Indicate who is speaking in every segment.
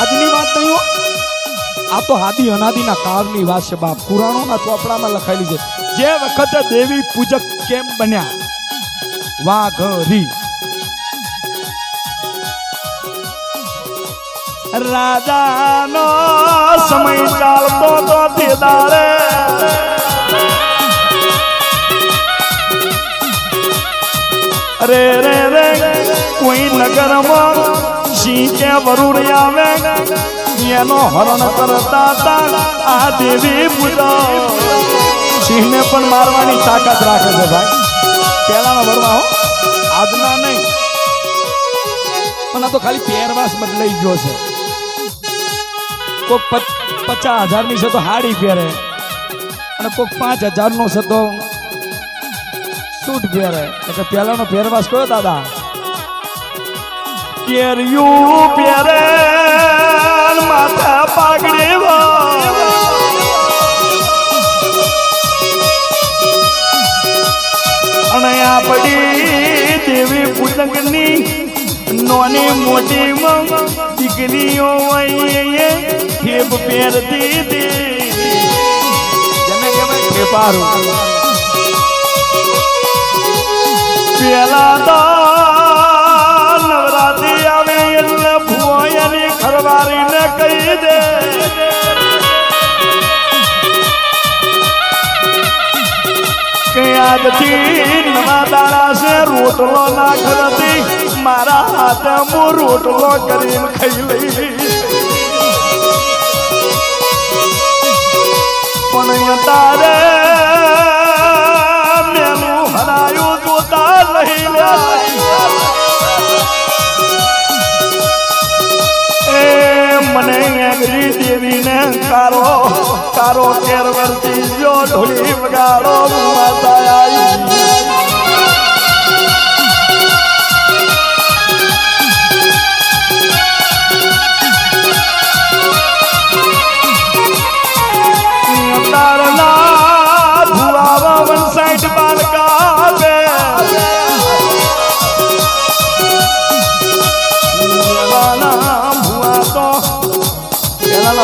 Speaker 1: આજની વાત નહીં હો આ તો હાદી અનાદિના કાળની વાત છે, બાપ. પુરાણોના ચોપડામાં લખાયેલી છે. જે વખતે દેવી પૂજક કેમ બન્યા? વાઘરી. રાજાનો સમય ચાલતો તો તે રે રે રે, કોઈ નગરમાં સિંહ કે વરુણ આવે, એનો હરણ કરતા તા આ દેવી પૂજા. સિંહને પણ મારવાની તાકાત રાખે છે ભાઈ. પહેલાનો વરવા હો, આજના નહીં. પણ આ તો ખાલી પહેરવાસ બદલાઈ ગયો છે. કોક પચ- પચાસ હજારની છે તો હાડી પહેરે. અને કોક પાંચ હજારનો છે તો સૂટ પહેરે. એટલે પહેલાનો પહેરવાસ કયો દાદા? કેરિયું પહેરે માથા પાઘડી. અને આ પડી દેવી પૂજકની નોની મોટી દીકરીઓ ઠેપ પહેરતી હતી પેલા તો આજથી નવા દાડા છે, રોટલો ના મારા હાથે હું રોટલો કરીને ખાઈ લઈ પણ તારે મેનું હરાયું જોતા નહીં મને દેવીને કારો કારો કેરવરતી જો ઢોલી વગાડો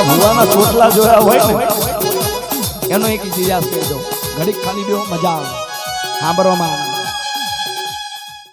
Speaker 1: પેલાના ભુવાના ચોટલા જોયા હોય ને? એનો એક ઇતિહાસ કહી દો ઘડીક ખાલી દો મજા આવે. સાંભળવામાં આવે.